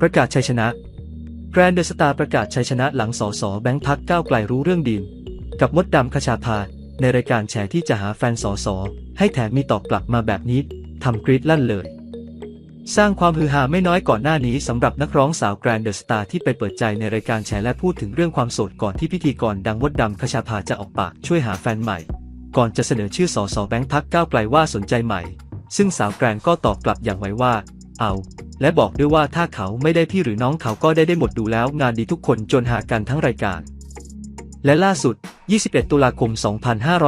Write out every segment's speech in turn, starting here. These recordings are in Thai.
ประกาศชัยชนะ แกรนเดอะสตาร์ประกาศชัยชนะหลังสอสอแบงค์พักก้าวไกลรู้เรื่องดีลกับมดดำคชาพา ในรายการแฉที่จะหาแฟนสอสอให้แถมมีตอบกลับมาแบบนี้ทำกรีดลั่นเลย สร้างความฮือฮาไม่น้อยก่อนหน้านี้สำหรับนักร้องสาวแกรนเดอะสตาร์ที่ไปเปิดใจในรายการแฉและพูดถึงเรื่องความโสดก่อนที่พิธีกรดังมดดำคชาพาจะออกปากช่วยหาแฟนใหม่ ก่อนจะเสนอชื่อสอสอแบงค์พักก้าวไกลว่าสนใจใหม่ ซึ่งสาวแกรนก็ตอบกลับอย่างไวว่า เอา และบอกด้วยว่าถ้าเขาไม่ได้พี่หรือน้องเขาก็ได้ได้หมดดูแล้วงานดีทุกคนจนหากันทั้งรายการ และล่าสุด 21 ตุลาคม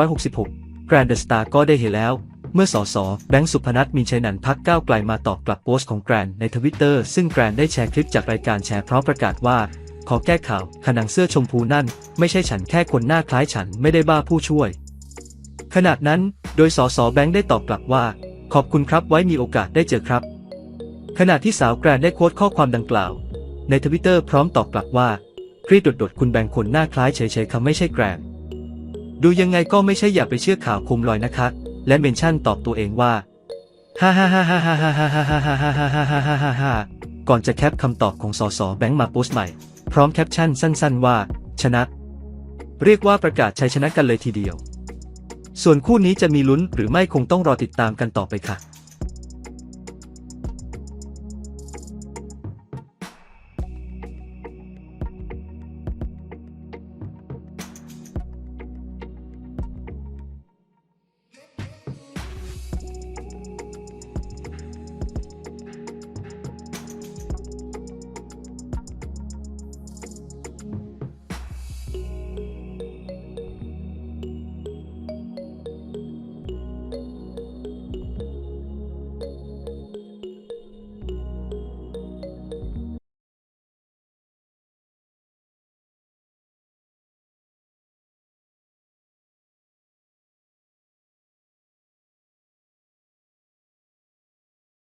2566 แกรนดอะสตาร์ก็ได้เห็นแล้ว เมื่อสอสอแบงค์สุพนัทมีชัยนันทพักก้าวไกลมาตอบกลับโพสต์ของแกรนในทวิตเตอร์ซึ่งแกรนได้แชร์คลิปจากรายการแชร์พร้อมประกาศว่า ขอแก้ข่าวขนังเสื้อชมพูนั่น ไม่ใช่ฉันแค่คนหน้าคล้ายฉันไม่ได้บ้าผู้ช่วยขณะนั้น โดยสอสอแบงค์ได้ตอบกลับว่า ขอบคุณครับไว้มีโอกาสได้เจอครับ ขณะที่สาวแกรนได้โค้ดข้อความดังกล่าว ในทวิตเตอร์พร้อมตอบกลับว่าครีดโดดๆคุณแบงค์คนหน้าคล้ายเฉยๆคำไม่ใช่แกรนดูยังไงก็ไม่ใช่อย่าไปเชื่อข่าวโคมลอยนะคะ และเมนชั่นตอบตัวเองว่าฮ่าฮ่าฮ่าฮ่าฮ่าฮ่าฮ่าฮ่าฮ่าฮ่าฮ่าฮ่าฮ่าฮ่าฮ่าฮ่าฮ่าก่อนจะแคปคำตอบของสสแบงค์มาโพสต์ใหม่ พร้อมแคปชั่นสั้นๆว่า ชนะ เรียกว่าประกาศชัยชนะกันเลยทีเดียว ส่วนคู่นี้จะมีลุ้นหรือไม่คงต้องรอติดตามกันต่อไปค่ะ